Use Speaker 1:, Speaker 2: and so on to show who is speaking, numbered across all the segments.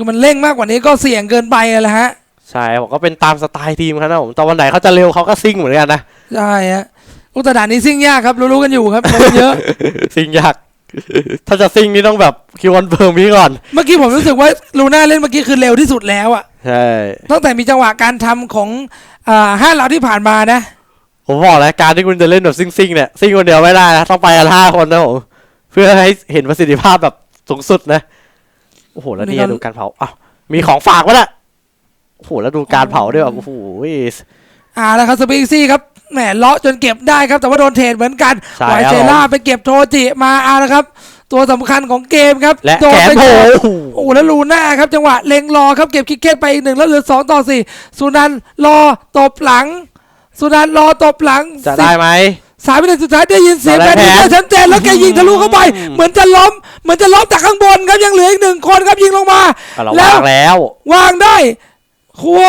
Speaker 1: คือมันเร่งมากกว่านี้ก็เสี่ยงเกินไปอะแหละฮะ
Speaker 2: ใช่ผมก็เป็นตามสไตล์ทีมครับนะผมแต่วันไหนเขาจะเร็วเขาก็ซิ่งเหมือนกันนะ
Speaker 1: ใช่ฮะอุยแตด่านนี้ซิ่งยากครับรู้ๆกันอยู่ครับโดนเยอะ
Speaker 2: ซิ่งยาก ถ้าจะซิ่งนี่ต้องแบบคิวคอนเฟิร์มพี่ก่อน
Speaker 1: เมื่อกี้ผมรู้สึกว่าลูน่าเล่นเมื่อกี้คือเร็วที่สุดแล้วอะ
Speaker 2: ใช่
Speaker 1: ตั้งแต่มีจังหวะการทำของอ่าห้าเหล่าที่ผ่านมานะ
Speaker 2: ผมบอกแล้วการที่คุณจะเล่นแบบซิ่งซิ่งๆเนี่ยซิ่งคนเดียวไม่ได้นะต้องไปกันห้าคนนะผมเพื่อให้เห็นประสิทธิภาพแบบสูงสุดนะโอ้โห แล้วเนี่ยดูการเผาอ้าวมีของฝากวะน่ะโอ้โห แล้วดูการเผาด้วยแบบโอ้โห
Speaker 1: อ่าแล้วครับสปีกซี่ครับแหมเลาะจนเก็บได้ครับ แต่ว่าโดนเทรดเหมือนกัน
Speaker 2: ใช่
Speaker 1: ไว
Speaker 2: ครับ
Speaker 1: เซล่าไปเก็บโทจิมาเอาละครับ ตัวสำคัญของเกมครับ
Speaker 2: และ
Speaker 1: โดน
Speaker 2: แขน
Speaker 1: ไป
Speaker 2: โผล่
Speaker 1: ก่อน
Speaker 2: โอ้โห
Speaker 1: โอ้โหแล้วลูน่าครับจังหวะเล็งรอครับเก็บคิกเก็ตไปอีกหนึ่งแล้วเหลือสองต่อสี่สุนันท์รอตบหลัง สุนันท์รอตบหลัง
Speaker 2: จะได้ไหม
Speaker 1: สามวินาทีสุดท้ายได้ยินเสียง
Speaker 2: ต่
Speaker 1: แบ
Speaker 2: อบได้
Speaker 1: นี้
Speaker 2: แผน
Speaker 1: ชัดเจนแล้วแกยิงทะลุเข้าไป
Speaker 2: อืม
Speaker 1: เหมือนจะล้มเหมือนจะล้มจากข้างบนครับยังเหลืออีกหนึ่งคนครับยิงลงมา
Speaker 2: อะเรา
Speaker 1: แล้ว
Speaker 2: วางแล้ว
Speaker 1: วางได้ครัว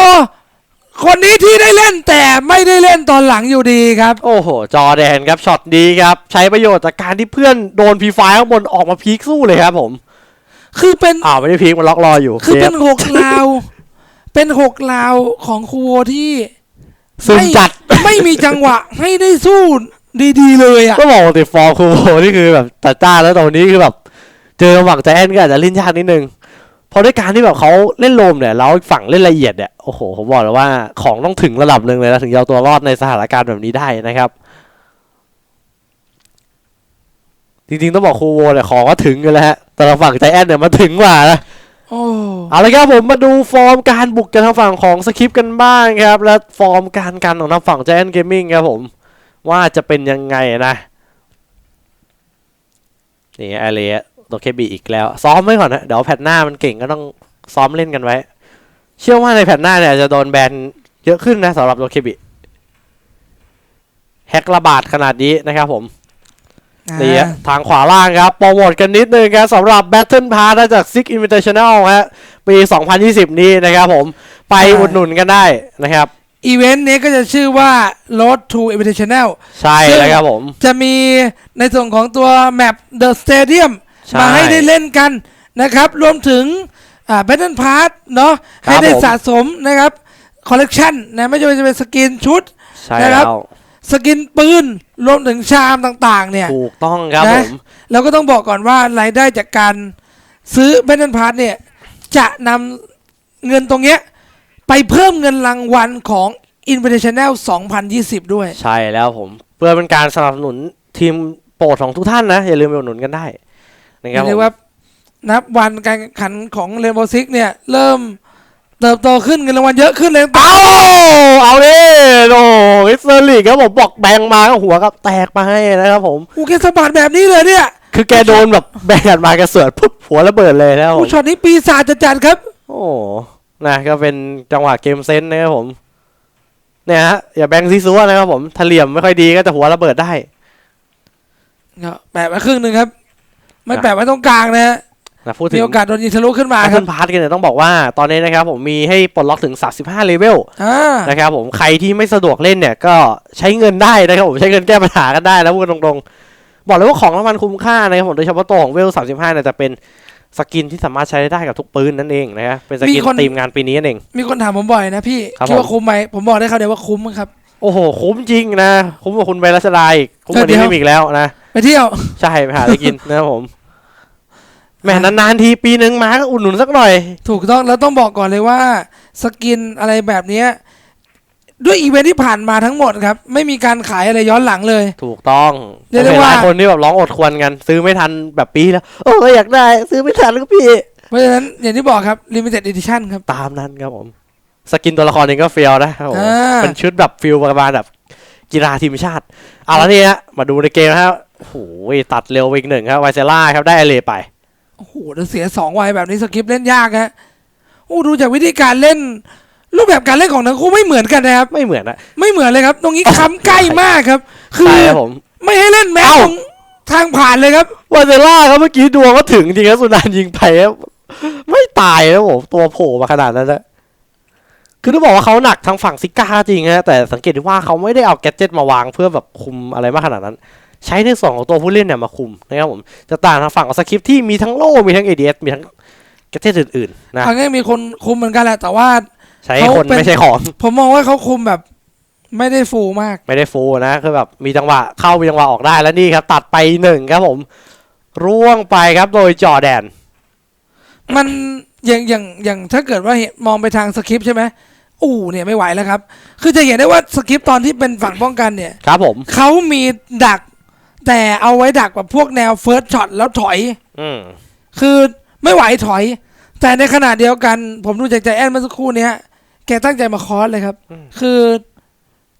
Speaker 1: คนนี้ที่ได้เล่นแต่ไม่ได้เล่นตอนหลังอยู่ดีครับ
Speaker 2: โอ้โห จอแดนครับช็อตดีครับ ใช้ประโยชน์จากการที่เพื่อนโดนพีไฟข้างบนออกมาพีคสู้เลยครับผม
Speaker 1: คือเป็น
Speaker 2: อ้าวไม่ได้พีคมันล็อกรออยู่
Speaker 1: คือเป็น
Speaker 2: ซฟ
Speaker 1: หกลาว เป็นหกลาวของครัวที่
Speaker 2: ซึมจัด
Speaker 1: ไม่ไม่มีจังหวะให้ได้สู้ ดีๆเลยอะ
Speaker 2: ก็บอกติดฟอร์มคูโบนี่คือแบบตัดจ้าแล้วตอนนี้คือแบบ เจอหวังใจแอนก็อาจจะเล่นยากนิดนึงเพราะด้วยการที่แบบเขาเล่นโลมเนี่ยแล้วฝั่งเล่นละเอียดเนี่ยโอ้โหผมบอกเลยว่าของต้องถึงระดับหนึ่งเลยนะถึงจะเอาตัวรอดในสถานการณ์แบบนี้ได้นะครับ จริงๆต้องบอกคูโบเนี่ยของก็ถึงกันแล้วฮะแต่ทางฝั่งใจแอนเนี่ยมาถึงกว่านะ
Speaker 1: โอ้
Speaker 2: เอาละครับผมมาดูฟอร์มการบุกจากทางฝั่งของสคริปต์กันบ้างครับ และฟอร์มการกันของทางฝั่ง Giant Gaming ครับผม ว่าจะเป็นยังไงนะนี่ไอเลียตัวเคบีอีกแล้ว ซ้อมไว้ก่อนนะเดี๋ยวแพทหน้ามันเก่งก็ต้องซ้อมเล่นกันไว้ เชื่อว่าในแพทหน้าเนี่ยจะโดนแบนเยอะขึ้นนะสำหรับตัวเคบีแฮกระบาดขนาดนี้นะครับผมนี่ฮะทางขวาล่างครับ โปรโมทกันนิดนึงครับสำหรับ Battle Pass จาก Six Invitational ฮะปี 2020 นี้นะครับผมไปอุดหนุนกันได้นะครับ
Speaker 1: อีเวนต์นี้ก็จะชื่อว่า Road to Invitational
Speaker 2: ใช่แล้วครับผม
Speaker 1: จะมีในส่วนของตัวแมป The Stadium
Speaker 2: ใช่
Speaker 1: มาให้ได้เล่นกันนะครับ รวมถึงอ่า Battle Pass เนาะ
Speaker 2: ครับ
Speaker 1: ให้ได้
Speaker 2: ผม
Speaker 1: สะสมนะครับคอลเลกชันนะไม่ว่าจะเป็นสกินชุด
Speaker 2: ใช่
Speaker 1: นะครั
Speaker 2: แล้
Speaker 1: บ
Speaker 2: ว
Speaker 1: สกินปืน รวมถึงชามต่างๆ เนี่ย
Speaker 2: ถูกต้องครับ
Speaker 1: นะ
Speaker 2: ผม
Speaker 1: แล้วก็ต้องบอกก่อนว่ารายได้จากการซื้อ Battle Pass เนี่ย จะนำเงินตรงเนี้ย ไปเพิ่มเงินรางวัลของ Invitational 2020 ด้วย
Speaker 2: ใช่แล้วผม เพื่อเป็นการสนับสนุนทีมโปรดของทุกท่านนะ อย่าลืมไปอุดหนุนกันได้นะครับผ
Speaker 1: เรีย
Speaker 2: ม
Speaker 1: กว่านับวันการแข่งขันของเรนโบว์ซิกเนี่ย เริ่มเติบโตขึ้นเงินรางวัลเยอะขึ้นเลย
Speaker 2: เอาเอาดิโอ้ฮิสเตอร์ลีกครับผมบอกแบงมาก็หัวกับแตกมาให้นะครับผม
Speaker 1: อูแกสะบัดแบบนี้เลยเนี่ย
Speaker 2: คือแกโดนแบบแบงกันมาแกเสือปุ๊บหัวระเบิดเลยนะครับผ
Speaker 1: อู
Speaker 2: ม
Speaker 1: ช็อตนี้ปีศาจจะจัดครับ
Speaker 2: โอ้ นะก็เป็นจังหวะเกมเซนส์นะครับผมเนี่ยฮะอย่าแบงซีซัวนะครับผมถ้าเหลี่ยมไม่ค่อยดีก็จะหัวระเบิดได้
Speaker 1: แปะไว้ครึ่งหนึ่งครับ ไม่
Speaker 2: ครับ
Speaker 1: แปะไว้ตรงกลางนะฮะ
Speaker 2: นะพูดถึ
Speaker 1: มี
Speaker 2: ง
Speaker 1: โอกาสโดนยิงทะลุขึ้นมา
Speaker 2: อา
Speaker 1: ค
Speaker 2: เซ
Speaker 1: รับ
Speaker 2: นพาร์ทกันเนี่ยต้องบอกว่าตอนนี้นะครับผมมีให้ปลดล็อกถึง 35 เลเวล
Speaker 1: อ่า
Speaker 2: นะครับผมใครที่ไม่สะดวกเล่นเนี่ยก็ใช้เงินได้นะครับผมใช้เงินแก้ปัญหากันได้นะพูดตรงๆ บอกเลยว่าของรางวัลคุ้มค่านะครับผมโดยเฉพาะตัวของเวล 35เนี่ยจะเป็น สกินที่สามารถใช้ได้กับทุกปืนนั่นเองนะครับเป็นสกินทีมงานปีนี้นั่นเอง
Speaker 1: มีคนถามผมบ่อยนะพี่
Speaker 2: ครับ
Speaker 1: คิดว่า
Speaker 2: ผม
Speaker 1: คุ้มไหมผมบอกได้ครับเดี๋ยวว่าคุ้มครับ
Speaker 2: โอ้โห คุ้มจริงนะ คุ้มกว่าคุณไปรัชดาอีกคุ้มกว่า
Speaker 1: เดี๋
Speaker 2: นี้
Speaker 1: ยว
Speaker 2: ไม่มีอีกแล้วนะ
Speaker 1: ไปเที่ยว
Speaker 2: ใช่ไปหาอะไรกิน นะครับผมแหมนานๆทีปีหนึ่งมาก็อุดหนุนสักหน่อย
Speaker 1: ถูกต้องแล้วต้องบอกก่อนเลยว่า สกินอะไรแบบเนี้ย ด้วยอีเวนท์ที่ผ่านมาทั้งหมดครับ ไม่มีการขายอะไรย้อนหลังเลย
Speaker 2: ถูกต้อง
Speaker 1: เรียกได้
Speaker 2: ผมห็นหลาย
Speaker 1: ว่า
Speaker 2: คนที่แบบร้องอดควรกัน ซื้อไม่ทันแบบปีแล้ว โอ้ยอยากได้ ซื้อไม่ทันก็พี่
Speaker 1: เพราะฉะนั้นอย่างที่บอกครับ limited edition ครับ
Speaker 2: ตามนั้นครับผม สกินตัวละครเองก็เฟียวนะครับผม
Speaker 1: อ่า
Speaker 2: เป็นชุดแบบฟิลประมาณแบบกีฬาทีมชาติ เอาละนี่ฮะมาดูในเกมนะครับโอ้โหตัดเร็วไปอีกหนึ่งครับไวเซล่าครับได้ไอเลไป
Speaker 1: โอ้โหแล้วเสียสองวัยแบบนี้สคริปต์เล่นยากฮะโอ้ดูจากวิธีการเล่น รูปแบบการเล่นของทั้งคู่ไม่เหมือนกันนะครับ
Speaker 2: ไม่เหมือนนะ
Speaker 1: ไม่เหมือนเลยครับ ตรงนี้ค้ำใกล้มากครับ คือ
Speaker 2: ใช่ครับผม
Speaker 1: ไม่ให้เล่นแม้
Speaker 2: เอ้า
Speaker 1: ตรงทางผ่านเลยครับ
Speaker 2: วาเซล่าครับเมื่อกี้ดวงก็ถึงจริงครับสุนานยิงไปครับไม่ตายนะผมตัวโผล่มาขนาดนั้นนะคือต้องบอกว่าเขาหนักทางฝั่งซิก้าจริงนะแต่สังเกตได้ว่าเขาไม่ได้เอาแกดเจ็ตมาวางเพื่อแบบคุมอะไรมากขนาดนั้น ใช้ในส่วนของตัวผู้เล่นเนี่ยมาคุมนะครับผมจะต่างทางฝั่งของสคริปต์ที่มีทั้งโล่มีทั้งเอเดมีทั้งแกเจ็ตอื่นๆนะ
Speaker 1: อันนี้มีคนคุมเหมือนกันแหละ แต่ว่า
Speaker 2: ใช้
Speaker 1: เขา
Speaker 2: คน
Speaker 1: เป็น
Speaker 2: ไม่ใช่ของ
Speaker 1: ผมมองว่าเขาคุมแบบไม่ได้ฟูลมาก
Speaker 2: ไม่ได้ฟูลนะคือแบบมีจังหวะเข้ามีจังหวะออกได้แล้วนี่ครับ ตัดไปหนึ่งครับผม ร่วงไปครับโดยจอร์แดน
Speaker 1: มันอย่างอย่างอย่างถ้าเกิดว่าเห็นมองไปทางสคริปต์ใช่ไหมอู้เนี่ยไม่ไหวแล้วครับ คือจะเห็นได้ว่าสคริปต์ตอนที่เป็นฝั่งป้องกันเนี่ย
Speaker 2: ครับผม
Speaker 1: เขามีดัก แต่เอาไว้ดักแบบพวกแนวเฟิร์สช็อตแล้วถอย
Speaker 2: อืม
Speaker 1: คือไม่ไหวถอย แต่ในขณะเดียวกัน ผมดูจากใจแอนเมื่อสักครู่เนี้ย แกตั้งใจมาคอสเลยครับคือ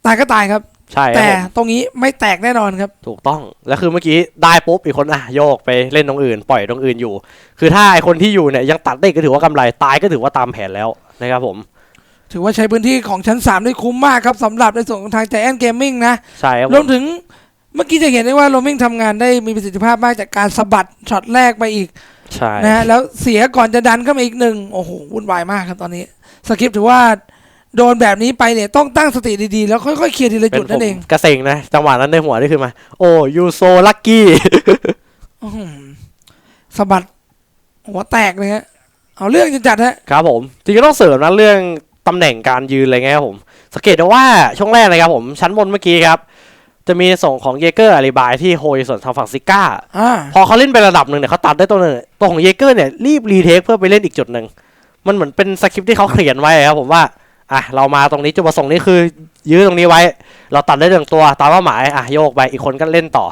Speaker 1: ตายก็ตายครับ
Speaker 2: ใช่ครับ
Speaker 1: แต่
Speaker 2: ผม
Speaker 1: ตรงนี้ไม่แตกแน่นอนครับ
Speaker 2: ถูกต้องแล้วคือเมื่อกี้ได้ปุ๊บอีกคนอะโยกไปเล่นตรงอื่น ปล่อยตรงอื่นอยู่ คือถ้าไอคนที่อยู่เนี่ยยังตัดได้ก็ถือว่ากำไรตายก็ถือว่าตามแผนแล้วนะครับผม
Speaker 1: ถือว่าใช้พื้นที่ของชั้น 3 ได้คุ้มมากครับสำหรับในส่วนของทางใจแอนเกมมิ่งนะ
Speaker 2: ใช่ครับ
Speaker 1: ร
Speaker 2: ผ
Speaker 1: วม
Speaker 2: ม
Speaker 1: ถึงเมื่อกี้จะเห็นได้ว่าโรมิงทำงานได้มีประสิทธิภาพมากจากการสะบัดช็อตแรกไปอีก
Speaker 2: ใช่
Speaker 1: นะฮะแล้วเสียก่อนจะดันเข้ามาอีกหนึ่งโอ้โหวุ่นวายมากครับตอนนี้ สคริปต์ถือว่าโดนแบบนี้ไปเนี่ย ต้องตั้งสติดีๆ แล้วค่อยๆเคลียร์ทีละ
Speaker 2: เป็
Speaker 1: จุด
Speaker 2: นผ
Speaker 1: นั่น
Speaker 2: ม
Speaker 1: เอง
Speaker 2: กระเซ็งนะ จังหวะนั้นในหัวนี่คือมา โอ้ยูโซลักกี้
Speaker 1: อื้อหือสะบัดหัวแตกเลยฮะเอาเรื่องจะจัดฮะ
Speaker 2: ครับผม จริงๆก็ต้องเสริมนะเรื่องตำแหน่งการยืนอะไรเงี้ยครับผม สังเกตได้ว่าช่วงแรกนะครับผม ชั้นบนเมื่อกี้ครับ จะมีส่งของเยเกอร์อาริบายที่โฮยส่วนทางฝั่งซิก้า
Speaker 1: อ่า
Speaker 2: พอเขาเล่นไประดับหนึ่งเนี่ยเขาตัดได้ตัวหนึ่งตัวของเยเกอร์เนี่ยรีบรีเทคเพื่อไปเล่นอีกจุดหนึ่ง มันเหมือนเป็นสคริปต์ที่เขาเขียนไว้ครับผมว่าอะเรามาตรงนี้จุดประสงค์นี้คือยื้อตรงนี้ไว้ เราตัดได้หนึ่งตัวตามเป้าหมายอะโยกไปอีกคนก็เล่นต่อ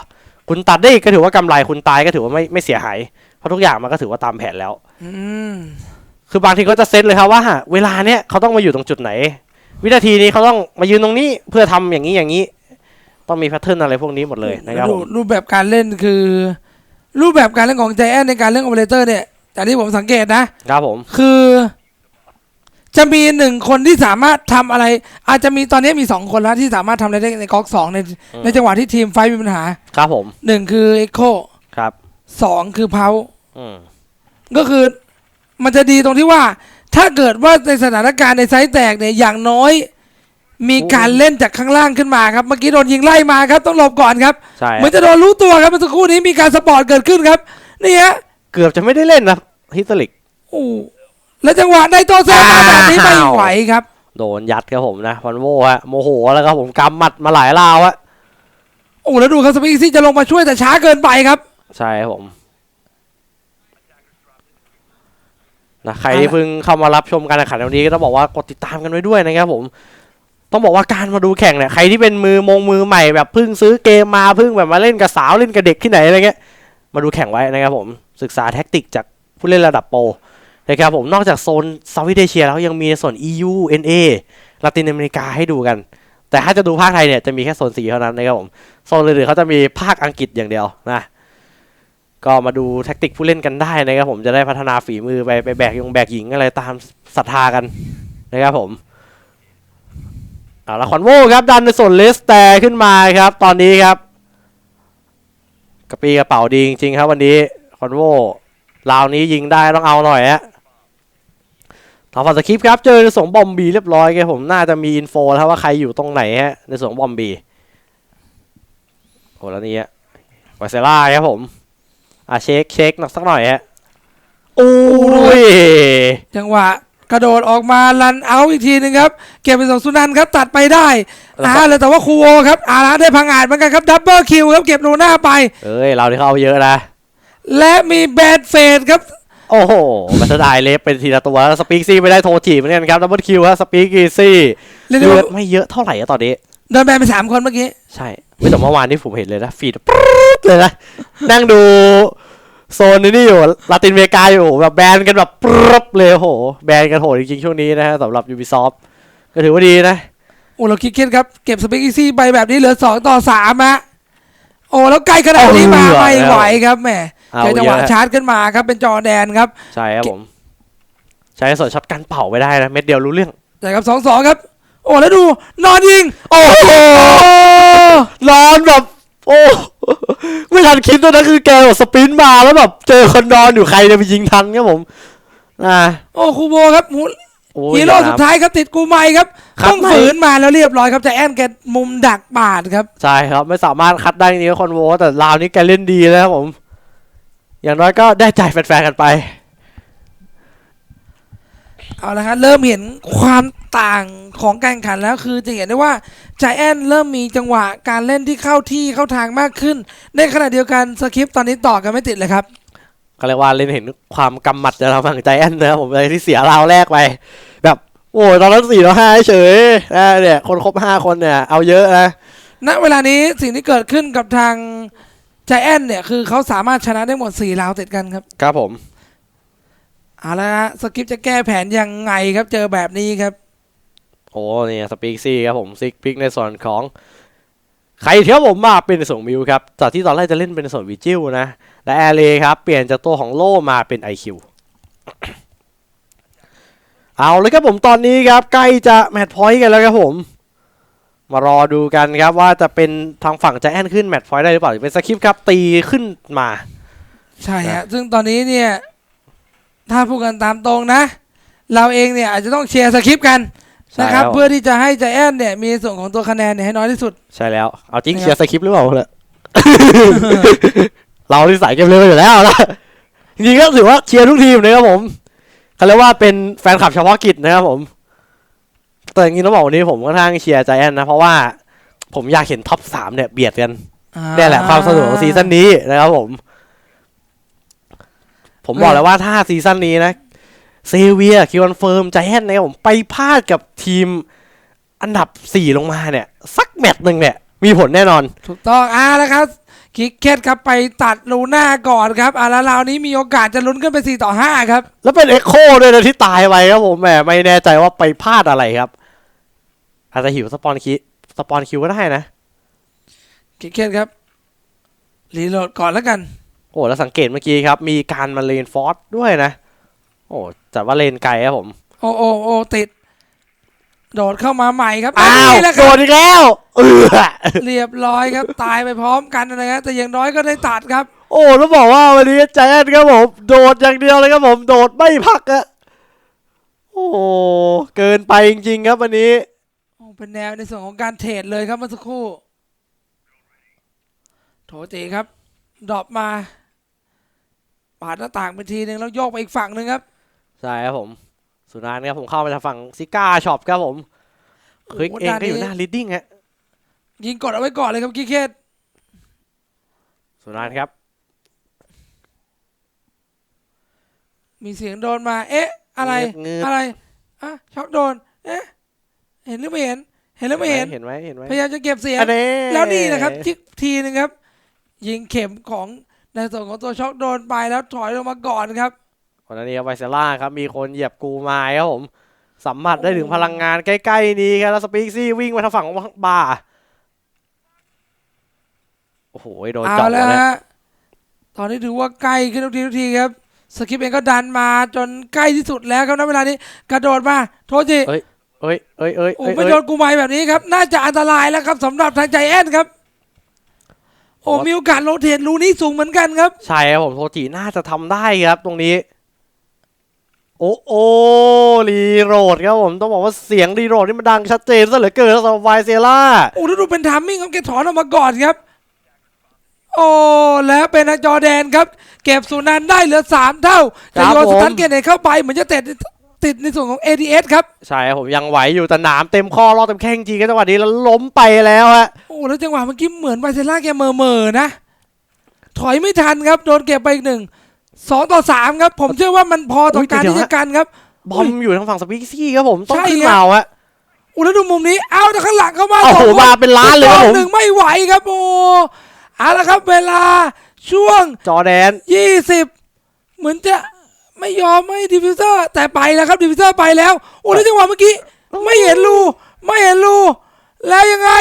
Speaker 2: คุณตัดได้อีกก็ถือว่ากำไรคุณตายก็ถือว่าไม่ไม่เสียหายเพราะทุกอย่างมันก็ถือว่าตามแผนแล้ว
Speaker 1: อืม
Speaker 2: คือบางทีก็จะเซตเลยครับว่า เวลาเนี้ยเขาต้องมาอยู่ตรงจุดไหน วินาทีนี้เขาต้องมายืนตรงนี้เพื่อทำอย่างนี้อย่างนี้ ต้องมีแพทเทิร์นอะไรพวกนี้หมดเลยนะครับ
Speaker 1: รู
Speaker 2: ผม
Speaker 1: รูปแบบการเล่นคือ รูปแบบการเล่นของใจแอนในการเล่นโอเปอเรเตอร์เนี่ย จากที่ผมสังเกตนะ
Speaker 2: ครับผม
Speaker 1: คือ จะมีหนึ่งคนที่สามารถทำอะไร อาจจะมีตอนนี้มีสองคนแล้วที่สามารถทำอะไรได้ในก๊อกสองในในจังหวะที่ทีมไฟท์มีปัญหา
Speaker 2: ครับผม
Speaker 1: หนึ่งคือเอ็กโค
Speaker 2: ครับ
Speaker 1: สองคือเพา
Speaker 2: อืม
Speaker 1: ก็คือมันจะดีตรงที่ว่า ถ้าเกิดว่าในสถานการณ์ในไซส์แตกเนี่ยอย่างน้อย มีการเล่นจากข้างล่างขึ้นมาครับ เมื่อกี้โดนยิงไล่มาครับ ต้องหลบก่อนครับ
Speaker 2: ใช่
Speaker 1: เหมือนจะโดนรู้ตัวครับเมื่อสักครู่นี้มีการสปอร์ตเกิดขึ้นครับนี่ฮะ
Speaker 2: เกือบจะไม่ได้เล่นนะ ฮิสตอริก
Speaker 1: โอ้แล้วจังหวะได้โตแซงมาแบบนี้ไม่
Speaker 2: อ้าว
Speaker 1: ไหวครับ
Speaker 2: โดนยัดครับผมนะพันโวฮะโมโหแล้วครับผมกำหมัดมาหลายราวฮะ
Speaker 1: โอ้แล้วดูครับสปีกซี่จะลงมาช่วยแต่ช้าเกินไปครับ
Speaker 2: ใช่ครับผมนะใครที่เพิ่งเข้ามารับชมการแข่งขันวันนี้ก็ต้องบอกว่ากดติดตามกันไว้ด้วยนะครับผมต้องบอกว่าการมาดูแข่งเนี่ยใครที่เป็นมือมงมือใหม่แบบเพิ่งซื้อเกมมาเพิ่งแบบมาเล่นกับสาวเล่นกับเด็กที่ไหนอะไรเงี้ยมาดูแข่งไว้นะครับผมศึกษาแท็กติกจาก ผู้เล่นระดับโปรนะครับผมนอกจากโซนเซาท์อีสเอเชียแล้วยังมีส่วน EU NA ลาตินอเมริกาให้ดูกัน แต่ถ้าจะดูภาคไทยเนี่ยจะมีแค่โซนสีเท่านั้นนะครับผมโซนอื่นๆเขาจะมีภาคอังกฤษอย่างเดียวนะก็มาดูแท็กติกผู้เล่นกันได้นะครับผมจะได้พัฒนาฝีมือไปไปแบกยงแบกหญิงอะไรตามศรัทธากันนะครับผมเอาละคอนโวครับดันในส่วนเลสแต่ขึ้นมาครับ ตอนนี้ครับ กระปีกระเป๋าดีจริงๆครับวันนี้คอนโว ลาวนี้ยิงได้ต้องเอาหน่อยฮะทางฝั่งสคริปต์ครับเจอในส่วนบอมบีเรียบร้อยครับผมน่าจะมีอินโฟแล้วครับว่าใครอยู่ตรงไหนฮะในส่วนบอมบีโอ้แล้วนี่ฮะไวเซล่าครับผมอะเช็คเช็คหนักสักหน่อยฮะโอ้ย
Speaker 1: จังหวะกระโดดออกมาลันเอาอีกทีหนึงครับ เก็บเป็นสองสุนันท์ครับตัดไปได้อ่าเลยแต่ว่าคูโวครับอาราได้พังอาจเหมือนกันครับดับเบิลคิวครับเก็บโนหน้าไป
Speaker 2: เอ้ยเราที่เขาเอาเยอะนะ
Speaker 1: และมีแบดเฟดครับ
Speaker 2: โอ้โหบัตเตอร์ไดเล็บเป็นทีละตัวแล้วสปีกซี่ไม่ได้โทรจีบเหมือนกันครับดับเบิลคิวฮะสปีกซี่
Speaker 1: เรียกได้
Speaker 2: เลือ
Speaker 1: ว่า
Speaker 2: ดไม่เยอะเท่าไหร่อะตอนนี้
Speaker 1: โดนแบนไปสามคนเมื่อกี้
Speaker 2: ใช่ไม่แต่เมื่อวานที่ผมเห็นเลยนะฟีดปรึ๊ดเลยนะนั่งดูโซนนี้อยู่ลาตินอเมริกาอยู่แบบแบนกันแบบปรึ๊บเลยโอ้โห แบนกันโหดจริงๆช่วงนี้นะฮะสำหรับ Ubisoft ก็ถือว่าดีนะ
Speaker 1: โอ้เราคิดเคสครับ เก็บสเปกซี่ไปแบบนี้เหลือสองต่อสามฮะโอ้แล้วใกล้ขนาดนี้มา
Speaker 2: เอา
Speaker 1: ไม่
Speaker 2: แล้ว
Speaker 1: ไหวครับแหม
Speaker 2: เอา
Speaker 1: เจอจังหวะ
Speaker 2: เยอะ
Speaker 1: ชาร์จขึ้นมาครับเป็นจอแดนครับ
Speaker 2: ใช่ครับผม ใช้ส่วนช็อตกันเป่าไปได้นะเม็ดเดียวรู้เรื่อง
Speaker 1: แต่ครับสองสองครับ โอ้แล้วดูนอนยิง
Speaker 2: โอ้โหร้อนแบบ โอ้ไม่ทันคิดตัวนั้นคือแกแบบสปรินต์มาแล้วแบบเจอคนนอนอยู่ใครจะไปยิงทันครับผมนะ
Speaker 1: โอ้คูโบครับหมู
Speaker 2: โอ้ย
Speaker 1: ฮีโร่
Speaker 2: เดี๋ยวนะ
Speaker 1: สุดท้ายครับติดกูไม่ครับ
Speaker 2: ครับ
Speaker 1: ต้องฝืนมาแล้วเรียบร้อยครับแต่แอนแกมุมดักปาดครับ
Speaker 2: ใช่ครับ ไม่สามารถคัดได้จริงๆคอนโวแต่ลาวนี้แกเล่นดีแล้วครับผม อย่างน้อยก็ได้ใจแฟนๆกันไป
Speaker 1: เอาละครับเริ่มเห็นความต่างของการแข่งขันแล้วคือจะเห็นได้ว่าใจแอนเริ่มมีจังหวะการเล่นที่เข้าที่เข้าทางมากขึ้น ในขณะเดียวกันสคริปต์ตอนนี้ต่อกันไม่ติดเลยครับ
Speaker 2: ก็เรียกว่าเล่นเห็นความกำหมัดจะทำฝั่งใจแอนนะครับผมเลยที่เสียราวแรกไป แบบโอ้ยตอนนั้นสี่ต่อห้าเฉยนะเนี่ยคนครบห้าคนเนี่ยเอาเยอะนะ
Speaker 1: ณเวลานี้สิ่งที่เกิดขึ้นกับทางใจแอนเนี่ยคือเขาสามารถชนะได้หมด4ราวติดกันครับ
Speaker 2: ครับผม
Speaker 1: เอาละฮะสคริปต์จะแก้แผนยังไงครับ เจอแบบนี้ครับ
Speaker 2: โอ้เนี่ยสปีกซี่ครับผมซิกพิกในส่วนของ ใครเที่ยวผมมาเป็นในส่วนมิวครับ จากที่ตอนแรกจะเล่นเป็นในส่วนวิจิวนะ และแอร์เลครับ เปลี่ยนจากตัวของโล่มาเป็น IQ เอาเลยครับผมตอนนี้ครับ ใกล้จะแมตช์พอยต์กันแล้วครับผม มารอดูกันครับว่าจะเป็นทางฝั่งจะแอนขึ้นแมตช์พอยต์ได้หรือเปล่าหรือเป็นสคริปต์ครับตีขึ้นมา
Speaker 1: ใช่ฮะซึ่งตอนนี้เนี่ย ถ้าพูดกันตามตรงนะ เราเองเนี่ยอาจจะต้องเชียร์สคริปต์กัน
Speaker 2: ใช่
Speaker 1: นะครับ
Speaker 2: ครับ
Speaker 1: เพื่อที่จะให้ใจแอนเนี่ยมีส่วนของตัวคะแนนเนี่ยให้น้อยที่สุด
Speaker 2: ใช่แล้ว เอาจริง
Speaker 1: นะครับ
Speaker 2: เชียร์สคริปต์หรือเปล่าเนี่ยเราที่สายเกมเร็วอยู่แล้วนะจริงๆก็ถือว่าเชียร์ทุกทีมนะครับผมเขาเรียกว่าเป็นแฟนคลับเฉพาะกิจนะครับผม แต่จริงๆต้องบอกวันนี้ผมค่อนข้างเชียร์ใจแอนนะ เพราะว่าผมอยากเห็นท็อปสามเนี่ยเบียดกันเนี่ยแหละความสนุกของซีซั่นนี้นะครับผม ผมบอกแล้วว่าถ้าซีซั่นนี้นะเซเวียคิวอนเฟิร์มใจแอนนะครับผมไปพลาดกับทีมอันดับสี่ลงมาเนี่ย สักแมตช์หนึ่งเนี่ย มีผลแน่นอน
Speaker 1: ถูกต้องอ่าแล้วครับคิกเคสครับไปตัดลูน่าก่อนครับอ่าแล้วราวนี้มีโอกาสจะลุ้นขึ้นไป 4 ต่อ 5 ครับ
Speaker 2: แล้วเป็นเอ็กโคด้วยนะที่ตายไปครับผมแหมไม่แน่ใจว่าไปพลาดอะไรครับ อาจจะหิวสปอนคิสปอนคิวก็ได้นะ
Speaker 1: คิกเคสครับรีโหลดก่อนแล้วกัน
Speaker 2: โอ้แล้วสังเกตเมื่อกี้ครับ มีการมาเลนฟอร์สด้วยนะ โอ้จัดว่าเลนไกลครับผม
Speaker 1: โอ้โอ้โอ้ติด โดดเข้ามาใหม่ครับ
Speaker 2: อ้าว
Speaker 1: นี่แหละค
Speaker 2: โด
Speaker 1: รับ
Speaker 2: นอีกแล้วเออ
Speaker 1: เรียบร้อยครับ ตายไปพร้อมกันนะครับแต่อย่างน้อยก็ได้ตัดครับ
Speaker 2: โอ้ต้องบอกว่าวันนี้ใจแอนครับผมโดดอย่างเดียวเลยครับผม โดดไม่พักอะโอ้เกินไปจริงๆครับวันนี้
Speaker 1: โอ้ เป็นแนวในส่วนของการเทรดเลยครับเมื่อสักครู่ โถจีครับ ดรอปมาปาดหน้าต่างไปทีนึงแล้วโยกไปอีกฝั่งหนึ่งครับ
Speaker 2: ใช่ครับผม สุนานครับผมเข้ามาจากฝั่งซิก้าช็อปครับผมคลิก
Speaker 1: โอ้โห
Speaker 2: เองก็อยู่
Speaker 1: ด้านนี้
Speaker 2: หน้าลิดดิ้งฮะ
Speaker 1: ยิงกดเอาไว้ก่อนเลยครับกิเคส
Speaker 2: สุนานครับ
Speaker 1: มีเสียงโดนมา เอ๊ะ อะไร
Speaker 2: เงือบ
Speaker 1: อะไรอะช็อกโดน เอ๊ะ เห็นหรือไม่เห็น เห็นหรือไม่เห็น
Speaker 2: เห็นไหมเห็นไหม
Speaker 1: พยายามจะเก็บเสียง
Speaker 2: อันนี้
Speaker 1: แล้วนี่นะครับจิกทีนึงครับ ยิงเข็มของในส่วนของตัวช็อกโดนไปแล้วถอยลงมาก่อนครับ
Speaker 2: คนนั้นนี่ครับไวเซล่าครับมีคนเหยียบกูไม้ครับผมสัมผัสได้ถึงพลังงานใกล้ๆนี้ครับแล้วสปีกซี่วิ่งมาทางฝั่งของบาร์โอ้โหโดน
Speaker 1: เอา
Speaker 2: เจาะ
Speaker 1: แล้ว
Speaker 2: เลย
Speaker 1: ฮะตอนนี้ถือว่าใกล้ขึ้นทุกทีทุกทีครับสกิปเองก็ดันมาจนใกล้ที่สุดแล้วครับณเวลานี้กระโดดมาโทษที
Speaker 2: เอ้ยเอ้ยเอ้ยเอ้ย
Speaker 1: โอ้
Speaker 2: เอ้ย
Speaker 1: ไม่โดนกูไม้แบบนี้ครับ น่าจะอันตรายแล้วครับสำหรับทางใจแอนครับ โอ้มีโอกาสโรเทตรูนี้สูงเหมือนกันครับ
Speaker 2: ใช่ครับผมโทจิน่าจะทำได้ครับตรงนี้ โอ้โอรีโรดครับผมต้องบอกว่าเสียงรีโรดนี่มันดังชัดเจนซะเหลือเกินสำหรับไวเซล่า
Speaker 1: โอ้แล้วดูเป็นทามมิ่งครับแกถอนออกมาก่อนครับ โอ้แล้วเป็นทางจอร์แดนครับ เก็บสุนันได้เหลือสามเท่า
Speaker 2: ครั
Speaker 1: จะ
Speaker 2: บ
Speaker 1: โยนส
Speaker 2: ผม
Speaker 1: ตันเกนเนตเข้าไปเหมือนจะติด ติดในส่วนของ ADS ครับ
Speaker 2: ใช่ครับผมยังไหวอยู่แต่หนามเต็มข้อรอดเต็มแข้งจริงครับจังหวะนี้แล้วล้มไปแล้วฮะ
Speaker 1: โอ้แล้วจังหวะเมื่อกี้เหมือนไบเซล่าแกเมอเมอๆนะ ถอยไม่ทันครับ โดนเก็บไปอีกหนึ่งสองต่อสามครับ ผมเชื่อว่ามันพอต่อการที่จะกันครับ
Speaker 2: บอมอยู่ทางฝั่งสปีกซี่ครับผมต้อง
Speaker 1: ใช่
Speaker 2: ขึ้น
Speaker 1: ครับ
Speaker 2: มาฮะ
Speaker 1: อุ้แล้วดูมุมนี้เอาแต่ข้างหลังเข้ามา
Speaker 2: โอ้
Speaker 1: ส
Speaker 2: โห
Speaker 1: องคน
Speaker 2: มาเป็นล้านเลยครับผม
Speaker 1: หนึ่งไม่ไหวครับโอ้เอาละครับ เวลาช่วง
Speaker 2: จอแดน
Speaker 1: ยี่สิบเหมือนจะ ไม่ยอมให้ดิฟิวเซอร์แต่ไปแล้วครับดิฟิวเซอร์ไปแล้ว โอ้แล้วจังหวะเมื่อกี้ ไม่เห็นรู ไม่เห็นรู แล้วยังไง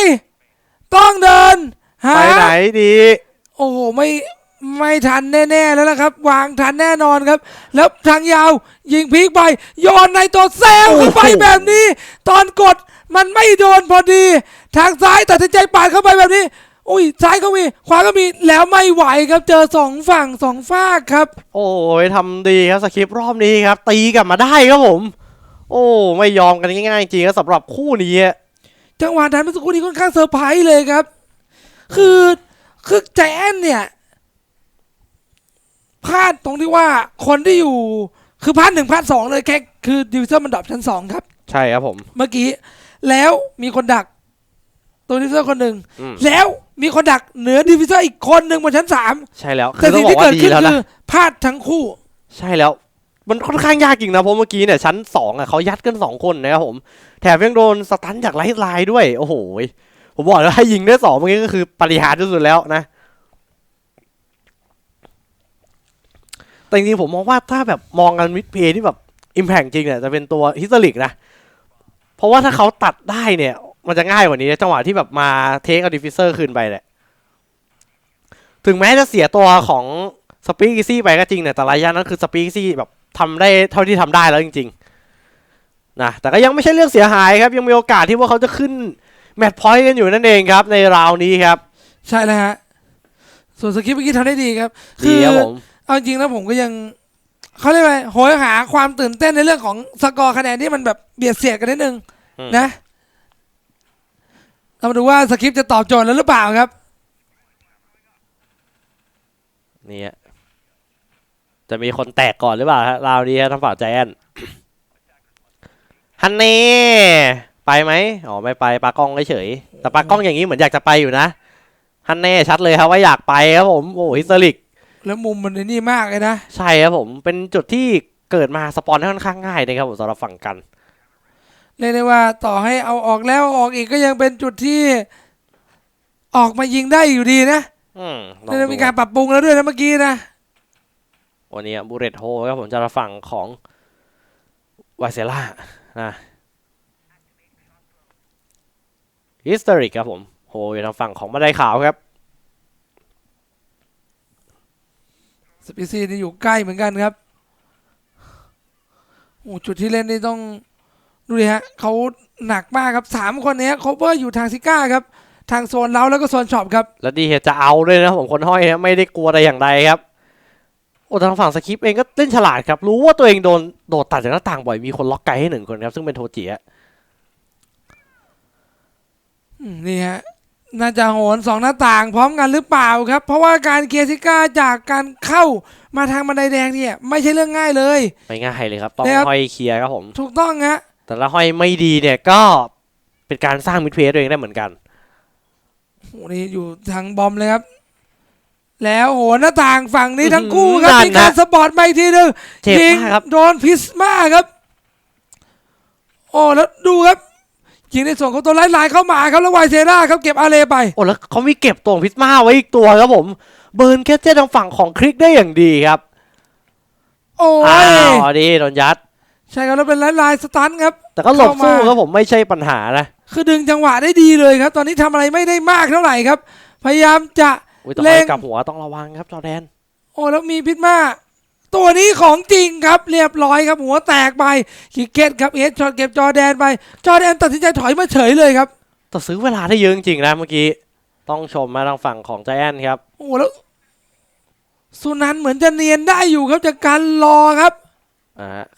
Speaker 1: ต้องเดินหา
Speaker 2: ไปไหนดี
Speaker 1: โอ้โหไม่ไม่ทันแน่ๆแล้วนะครับ วางทันแน่นอนครับ แล้วทางยาว ยิงพีกไปโยนในตัวเซลเข้าไปแบบนี้ ตอนกดมันไม่โดนพอดี ทางซ้ายตัดสินใจปาดเข้าไปแบบนี้ อุ้ยซ้ายก็มี ขวาก็มีแล้วไม่ไหวครับเจอสองฝั่งสองฝากครับ
Speaker 2: โอ้ยทำดีครับสคริปต์รอบนี้ครับ ตีกลับมาได้ครับผม โอ้ไม่ยอมกันง่ายๆจริงครับสำหรับคู่นี้อะ
Speaker 1: จังหวะนั้นเมื่อสักครู่นี้ค่อนข้างเซอร์ไพรส์เลยครับ คือคือแจนเนี่ยพลาดตรงที่ว่าคนที่อยู่คือพาร์ทหนึ่งพาร์ทสองเลยแค่คือดิวิเซอร์มันดรอปชั้นสองครับ
Speaker 2: ใช่ครับผม
Speaker 1: เมื่อกี้แล้วมีคนดัก ตัวดิวิเซอร์คนหนึ่ง
Speaker 2: อืม
Speaker 1: แล้วมีคนดักเหนือดิวิเซอร์อีกคนหนึ่งบนชั้นสาม
Speaker 2: ใช่แล้วคื
Speaker 1: แต่
Speaker 2: อต้อ
Speaker 1: สิ่
Speaker 2: ง
Speaker 1: ง
Speaker 2: บอ
Speaker 1: ที่
Speaker 2: กว่า
Speaker 1: เกิด
Speaker 2: ดี
Speaker 1: ขึ้น
Speaker 2: แล้ว
Speaker 1: คื
Speaker 2: นะ
Speaker 1: อพลาดทั้งคู่
Speaker 2: ใช่แล้ว มันค่อนข้างยากจริงนะ เพราะเมื่อกี้เนี่ย ชั้นสองอะเขายัดกันสองคนนะครับผม แถมยังโดนสตันจากไลท์ไลน์ด้วย โอ้โหยผมบอกแล้วให้ยิงได้สองเมื่อกี้ก็คือปริหารที่สุดแล้วนะ แต่จริงๆผมมองว่าถ้าแบบมองกันมิดเพย์ที่แบบอิมแพกจริงเนี่ยจะเป็นตัวฮิสตอริกนะ เพราะว่าถ้าเขาตัดได้เนี่ย มันจะง่ายกว่านี้จังหวะที่แบบมาเทคเอาดิฟิเซอร์คืนไปเนี่ยถึงแม้จะเสียตัวของสปีกซี่ไปก็จริงเนี่ยแต่ระยะนั้นคือสปีกซี่แบบทำได้เท่าที่ทำได้แล้วจริง ๆ นะ แต่ก็ยังไม่ใช่เรื่องเสียหายครับ ยังมีโอกาสที่ว่าเขาจะขึ้นแมตช์พอยต์กันอยู่นั่นเองครับ ในราวนี้ครับ
Speaker 1: ใช่แล้วฮะ ส่วนสกิปเมื่อกี้ทำได้ดีครับ
Speaker 2: ดีครับผม
Speaker 1: เอาจริงแล้วผมก็ยังเขาเรียกว่าไงโหยหาความตื่นเต้นในเรื่องของสกอร์คะแนนที่มันแบบเบียดเสียดกันนิดนึง
Speaker 2: อืม
Speaker 1: นะ เรามาดูว่าสคริปต์จะตอบโจทย์แล้วหรือเปล่าครับ
Speaker 2: นี่ฮะจะมีคนแตกก่อนหรือเปล่าฮะราวนี้ฮะทางฝั่งใจแอนฮันเน่ไปไหมอ๋อไม่ไปปากล้องเฉยๆแต่ปากล้องอย่างนี้เหมือนอยากจะไปอยู่นะฮันเน่ชัดเลยครับว่าอยากไปครับผมโอ้ฮิสตอริก
Speaker 1: แล้วมุมมันไอ้นี่มากเลยนะ
Speaker 2: ใช่ครับผมเป็นจุดที่เกิดมาสปอนได้ค่อนข้างง่ายนะครับผมสำหรับฝั่งกัน
Speaker 1: เรียกได้ว่าต่อให้เอาออกแล้วเอาออกอีกก็ยังเป็นจุดที่ออกมายิงได้อยู่ดีนะ
Speaker 2: อืมลอง
Speaker 1: เรียกได้
Speaker 2: ดู
Speaker 1: มีการปรับปรุงแล้วด้วยนะเมื่อกี้นะ
Speaker 2: วันนี้บูเรตโฮครับผมจะรับฝั่งของไวเซล่านะฮิสตอริกครับผมโฮอยู่ทางฝั่งของบันไดขาวครับ
Speaker 1: สปีซีนี่อยู่ใกล้เหมือนกันครับโอ้จุดที่เล่นนี่ต้อง ดูดิฮะเขาหนักมากครับสามคนเนี้ยคเวอร์อยู่ทางซิก้าครับ ทางโซนเล้าแล้วก็โซนช็อปครับ
Speaker 2: แล้วดีเฮดจะเอาด้วยนะครับผมคนห้อยนะไม่ได้กลัวแต่อย่างใดครับโอ้ทางฝั่งสคริปต์เองก็เล่นฉลาดครับ รู้ว่าตัวเองโดนโดดตัดจากหน้าต่างบ่อยมีคนล็อกไกลให้หนึ่งคนครับ ซึ่งเป็นโทจิอะ
Speaker 1: อืมนี่ฮะน่าจะโหนสองหน้าต่างพร้อมกันหรือเปล่าครับ เพราะว่าการเคลียร์ซิก้าจากการเข้ามาทางบันไดแดงเนี่ย ไม่ใช่เรื่องง่ายเลย
Speaker 2: ไม่ง่ายเลยครับ ต้อง
Speaker 1: นะครับ
Speaker 2: ห้อยเคลียร์ครับผม
Speaker 1: ถูกต้องฮะ
Speaker 2: แต่ละห้อยไม่ดีเนี่ยก็เป็นการสร้างมิดเพลย์ตัวเองได้เหมือนกัน
Speaker 1: โอ้นี่อยู่ทางบอมเลยครับ แล้วโหนหน้าต่างฝั่งนี้
Speaker 2: อื้อหือ
Speaker 1: ทั้งคู่ครับ
Speaker 2: นั่น
Speaker 1: มีการ
Speaker 2: นะ
Speaker 1: สปอร์ตไปทีนึง
Speaker 2: เจ็บ
Speaker 1: ยิง
Speaker 2: มากครับ
Speaker 1: โดนพิสมาครับ โอ้แล้วดูครับยิงในส่วนของตัวไล่ลายเข้ามาครับแล้วไวเซราครับเก็บอาเลไป
Speaker 2: โอ้แล้วเขามีเก็บตัวของพิสมาไว้อีกตัวครับผม เบิร์นแคทเจทางฝั่งของคลิกได้อย่างดีครับ
Speaker 1: โอ้
Speaker 2: อ้าวยเอาดีโดนยัด
Speaker 1: ใช่ครับแล้วเป็นไล่ลายสตันครับ
Speaker 2: แต่ก็หลบ
Speaker 1: เข้ามา
Speaker 2: สู้ครับผมไม่ใช่ปัญหานะ
Speaker 1: คือดึงจังหวะได้ดีเลยครับ ตอนนี้ทำอะไรไม่ได้มากเท่าไหร่ครับ พยายามจะ
Speaker 2: อุ้ยต้อง
Speaker 1: เร่ง
Speaker 2: ให้กลับหัวต้องระวังครับจอร์แดน
Speaker 1: โอ้แล้วมีพิษมาตัวนี้ของจริงครับเรียบร้อยครับหัวแตกไปขีเกตครับเอสช็อตเก็บจอแดนไป จอแดนตัดสินใจถอยมาเฉยเลยครับ
Speaker 2: แต่ซื้อเวลาได้เยอะจริงๆนะเมื่อกี้ต้องชมมาทางฝั่งของใจแอนครับ
Speaker 1: โอ้แล้วสุนันเหมือนจะเนียนได้อยู่ครับจากการรอครับ
Speaker 2: อ่า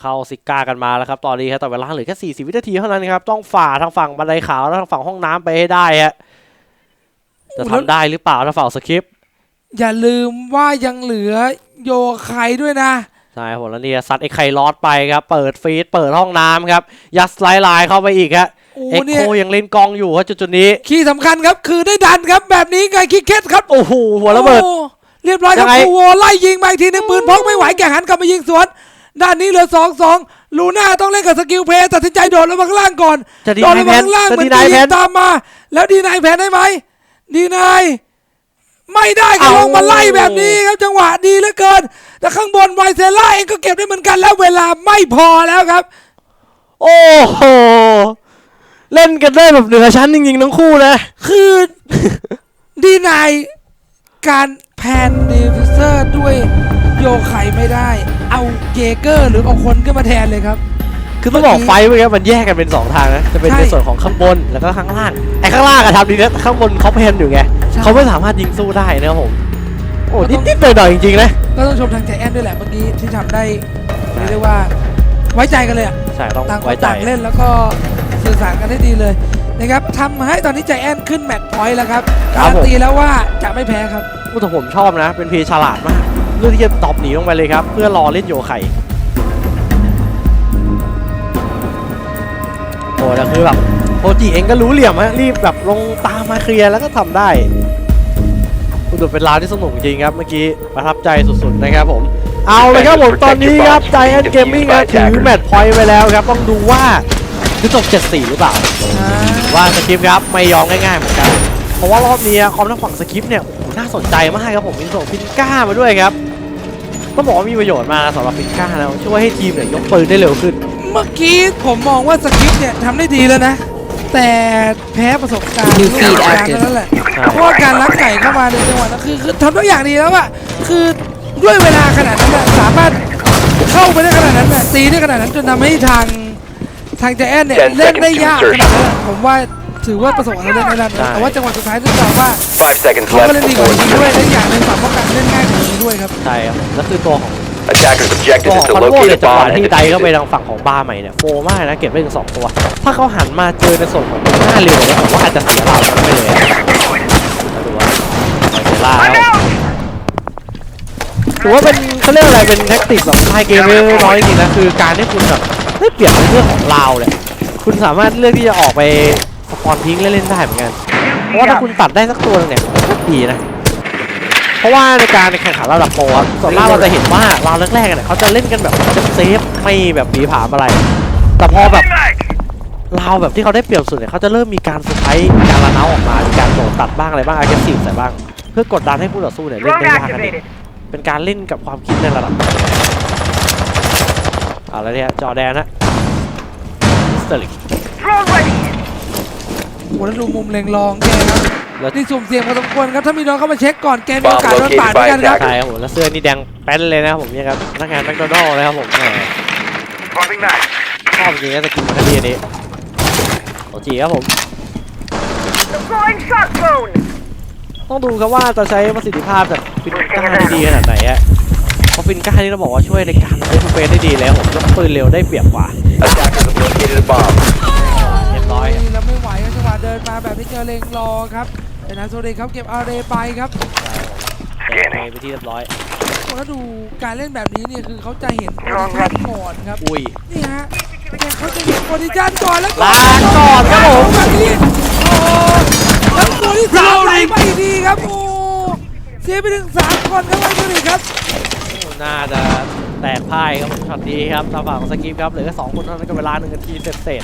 Speaker 2: เข้าซิก้ากันมาแล้วครับตอนนี้ครับแต่เวลาเหลือแค่40 วินาทีเท่านั้นครับต้องฝ่าทางฝั่งบันไดขาวและทางฝั่งห้องน้ำไปให้ได้ฮะจะทำได้หรือเปล่าทางฝั่งสคริปต์
Speaker 1: อย่าลืมว่ายังเหลือโยไคด้วยนะ
Speaker 2: ใช่ผมแล้วเนี่ยซัดไอ้ไข่ลอดไปครับ เปิดฟีดเปิดห้องน้ำครับ ยัดสไลด์ไลน์เข้าไปอีกฮะ
Speaker 1: โอ้
Speaker 2: เอ็ก
Speaker 1: เนี่
Speaker 2: โค
Speaker 1: ย
Speaker 2: ยังเล่นกองอยู่ครับจุดๆนี้
Speaker 1: คีย์สำคัญครับคือได้ดันครับแบบนี้ไงคิกเก็ตครับ
Speaker 2: โอ้โหหัวระเบิด
Speaker 1: โอ้เรียบร้อยครับ
Speaker 2: ยังไง
Speaker 1: คูโวไล่ยิงมาอีกทีหนึงปืนพกไม่ไหวแกหันกลับมายิงสวน ด้านนี้เหลือสองสองลูน่าต้องเล่นกับสกิลเพลย์ตัดสินใจโดดลงมาข้างล่างก่อน
Speaker 2: จะดี
Speaker 1: โดดล
Speaker 2: นาย
Speaker 1: ง
Speaker 2: แพ
Speaker 1: มานข้างล่าง
Speaker 2: จะ
Speaker 1: เหมือ
Speaker 2: ดี
Speaker 1: น
Speaker 2: นาย
Speaker 1: จะ
Speaker 2: แพ
Speaker 1: ยิง
Speaker 2: น
Speaker 1: ตามมา แล้วดีนายแพนได้ไหม ดีนายไม่ได้ก็
Speaker 2: เอา
Speaker 1: ลงมาไล่แบบนี้ครับจังหวะดีเหลือเกิน แต่ข้างบนไวเซล่าเองก็เก็บได้เหมือนกันแล้วเวลาไม่พอแล้วครับ
Speaker 2: โอ้โหเล่นกันได้แบบเหนือชั้นจริงๆทั้งคู่นะ
Speaker 1: คือดีนายการแพนดิฟิเซอร์ด้วย โยไคไม่ได้ เอาเกเกอร์หรือเอาคนขึ้นมาแทนเลยครับ
Speaker 2: คือต้องบอกไฟท์เมื่อกี้มันแยกกันเป็นสองทางนะ จะเป็น
Speaker 1: ใช่
Speaker 2: ในส่วนของข้างบนแล้วก็ข้างล่าง ไอ้ข้างล่างอะทำดีนะแต่ข้างบนเขาเพนอยู่ไง
Speaker 1: ใช่
Speaker 2: เขาไม่สามารถยิงสู้ได้นะครับผม โอ้
Speaker 1: ก็ต้อง
Speaker 2: นิดๆหน่อยๆจริงๆนะ
Speaker 1: ก็ต้องชมทางใจแอนด้วยแหละเมื่อกี้ที่ทำได้เรียกได้ว่าไว้ใจกันเลยอะ
Speaker 2: ใช่ต้อง
Speaker 1: ต่างค
Speaker 2: ไว้
Speaker 1: น
Speaker 2: ใจ
Speaker 1: ต่างเล่นแล้วก็สื่อสารกันได้ดีเลยนะครับทำให้ตอนนี้ใจแอนขึ้นแมตช์พอยต์แล้วครับการันตีแล้วว่าจะไม่แพ้ครับ
Speaker 2: โอ้แต่ผมชอบนะ เป็นเพลย์ฉลาดมาก เลือกที่จะตอบหนีลงไปเลยครับ เพื่อรอเล่นโยไข่โอ้แต่คือแบบโอจิเองก็รู้เหลี่ยมฮะรีบแบบลงตามมาเคลียร์แล้วก็ทำได้คุณดูเป็นราวที่สนุกจริงครับเมื่อกี้ประทับใจสุดๆนะครับผมเอาเลยครับผมตอนนี้ครับใจแอนเกมมิ่งถือแมตช์พอยต์ไปแล้วครับ ต้องดูว่าจะจบ74 หรือเปล่า ว่าสกิปครับไม่ยอมง่ายๆเหมือนกันเพราะว่ารอบนี้คอมทั้งฝั่งสกิปเนี่ยโอ้โหน่าสนใจมากครับผมมีส่งพินก้ามาด้วยครับ ต้องบอกว่ามีประโยชน์มากนะสำหรับฟินก้าแล้วช่วยให้ทีมเนี่ยยกปืนได้เร็วขึ้น
Speaker 1: เมื่อกี้ผมมองว่าสคริปต์เนี่ยทำได้ดีแล้วนะ แต่แพ้ประสบการณ์
Speaker 3: New
Speaker 1: ลูก
Speaker 3: feed
Speaker 1: ประสบการณ์
Speaker 3: active
Speaker 1: เท่านั้นแหละเพราะว่าการลักไก่เข้ามาในจังหวะนั้นคือคือทำทุกอย่างดีแล้วอะคือด้วยเวลาขนาดนั้นน่ะสามารถเข้าไปได้ขนาดนั้นน่ะตีได้ขนาดนั้นจนทำให้ทางทางใจแอนเนี่ย
Speaker 4: Ten
Speaker 1: เล่นได้
Speaker 4: seconds to
Speaker 1: ยากข
Speaker 4: insertion
Speaker 1: นาดนั้นน่ะผมว่า ถือว่าประสบความสำเร็จในระดับหนึง
Speaker 2: ใช่
Speaker 1: แต่ว่าจังหวะสุดท้ายต้องบอกว่า
Speaker 4: Five seconds
Speaker 1: เขาก็
Speaker 4: left
Speaker 1: เล่นดีกว่า
Speaker 4: before
Speaker 1: จริงด้วย และอีกอย่างหนึ่งฝั่งป้องกันเล่นง่ายกว่านี้ด้วยครับ
Speaker 2: ใช่ครับแล้วคือตัวของ
Speaker 4: Attackers'
Speaker 2: ตัว
Speaker 4: objective
Speaker 2: ของ
Speaker 4: is to
Speaker 2: คอนโว
Speaker 4: locate
Speaker 2: เนี่
Speaker 4: a
Speaker 2: ยจังหวะ
Speaker 4: bomb
Speaker 2: ที่
Speaker 4: and
Speaker 2: ได
Speaker 4: defuse
Speaker 2: เข้าไป
Speaker 4: it.
Speaker 2: ทางฝั่งของบาร์ใหม่เนี่ยโฟมากนะเก็บได้ถึงสองตัว ถ้าเขาหันมาเจอในส่วนของหน้าเร็วเนี่ยผมว่าอาจจะเสียเราไปเลยอะแล้วดูว่าเซล่าแล้วถือว่าเป็นเขาเรียกอะไรเป็นแท็กติกแบบไฮเกมไม่น้อยจริงๆนะคือการที่คุณแบบได้เปรียบในเรื่องของลาวเลยคุณสามารถเลือกที่จะออกไปส ปอนทิ้งเล่นๆได้เหมือนกัน เพราะว่าถ้าคุณตัดได้สักตัวหนึงเนี่ยก็ดีนะ เพราะว่าในการแข่งขันระดับโปรครับส่วนมากเราจะเห็นว่าเราแรกๆเนี่ยเขาจะเล่นกันแบบเซฟๆไม่แบบผีผามอะไร แต่พอแบบเราแบบที่เขาได้เปรียบสุดเนี่ยเขาจะเริ่มมีการสุดท้ายการระเนาออกมามีการโดดตัดบ้างอะไรบ้างอาร์เกซีฟใส่บ้าง เพื่อกดดันให้ผู้ต่อสู้เนี่ยเล่นได้ยากกันเองเป็นการเล่นกับความคิดในระดับเอาแล้วเนี่ยจอแดนนะมิสเตอร์ลิก
Speaker 1: โอ้แล้วดูมุมเล็งรองแกครับ
Speaker 2: แล้ว
Speaker 1: นี่สุ่มเสี่ยงพอสมควรครับถ้ามีน้องเข้ามาเช็คก่อนแกมีโอกาสโดนปาดเหมือนกันครับ
Speaker 2: ใช่ครับผมแล้วเสื้อนี่แดงแป้นเลยนะครับผมเนี่ยครับพนักงานแมคโดนัลล์นะครับผมแหมชอบจริงนะสกินคดีอันนี้โอจีครับผมต้องดูครับว่าจะใช้ประสิทธิภาพจากฟินก้าได้ดีขนาดไหนอะเพราะฟินก้านี่เราบอกว่าช่วยในการเล่นเฟสได้ดีแล้วผมยกปืนเร็วได้เปรียบกว่า
Speaker 4: Attackers have located a bomb.
Speaker 2: เรียบร้อย
Speaker 1: ดินมาแบบนี้เจอเลงรอครับเป็นนันโซเดครับเก็บอาร์เรไปครับ
Speaker 2: แกไปที่เรียบร้อย
Speaker 1: โอ้แล้วดูการเล่นแบบนี้เนี่ยคือเขาจะเห็นโพซิชั่นก่อนครับ
Speaker 2: อุ้ย
Speaker 1: นี่ฮะแกเขาจะเห็นโพซิชั่นก่อนแล้ว
Speaker 2: ลาก่อนครับผม
Speaker 1: แบบนี้โอ้แล้วตัวที่สามไหลไปดีครับโอ้เสียไปถึงสามคนครับไอ้ตัวนี้ครับ
Speaker 2: โอ้น่าจะ แตกพ่ายครับช็อตนี้ครับทางฝั่งของสกิปครับเหลือแค่สองคนเท่านั้นก็เวลาหนึ่งนาทีเสร็จเสร็จ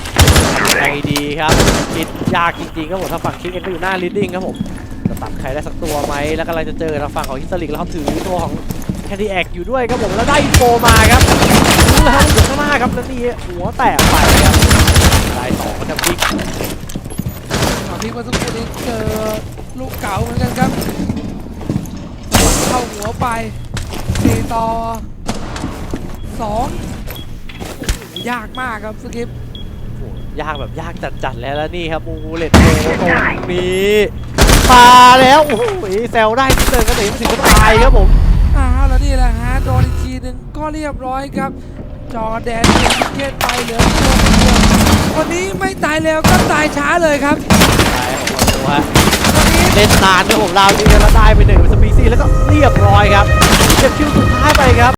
Speaker 2: ไงดีครับคิดยากจริงๆครับผมทางฝั่งคิดกันก็อยู่หน้าลิดดิ้งครับผมจะตัดใครได้สักตัวไหมแล้วกำลังจะเจอทางฝั่งของฮิสตอริกแล้วเขาถือตัวของแคนดี้แอกอยู่ด้วยครับผมแล้วได้อินโฟมาครับรู้แล้วอยู่ข้างหน้าครับแล้วนี่หัวแตกไปครับได้สองก็จะพลิก
Speaker 1: ตอนที่เมื่อสักครู่นี้เจอลูกเก๋าเหมือนกันครับเข้าหัวไปสี่ต่อ สองโอ้โหยากมากครับสกิป
Speaker 2: โอ้โหยากแบบยากจัดๆแล้วแล้วนี่ครับมูเลตโตตรงนี้มาแล้วโอ้โหแซวได้ที่เดินก็ถึงถึงก็ตายครับผม
Speaker 1: อ้าวแล้วนี่แหละฮะโดนอีกทีหนึ่งก็เรียบร้อยครับ จอแดนเก็บวิกเก็ตไปเหลือตัวคนเดียวคนนี้ไม่ตายเร็วก็ตายช้าเลยครับ
Speaker 2: ตายของเราดูฮะ
Speaker 1: คนนี้
Speaker 2: เล่นนานครับผมเราวจริงๆแล้วได้ไปหนึ่งเป็นสปีซี่แล้วก็เรียบร้อยครับเก็บคิวสุดท้ายไปครับ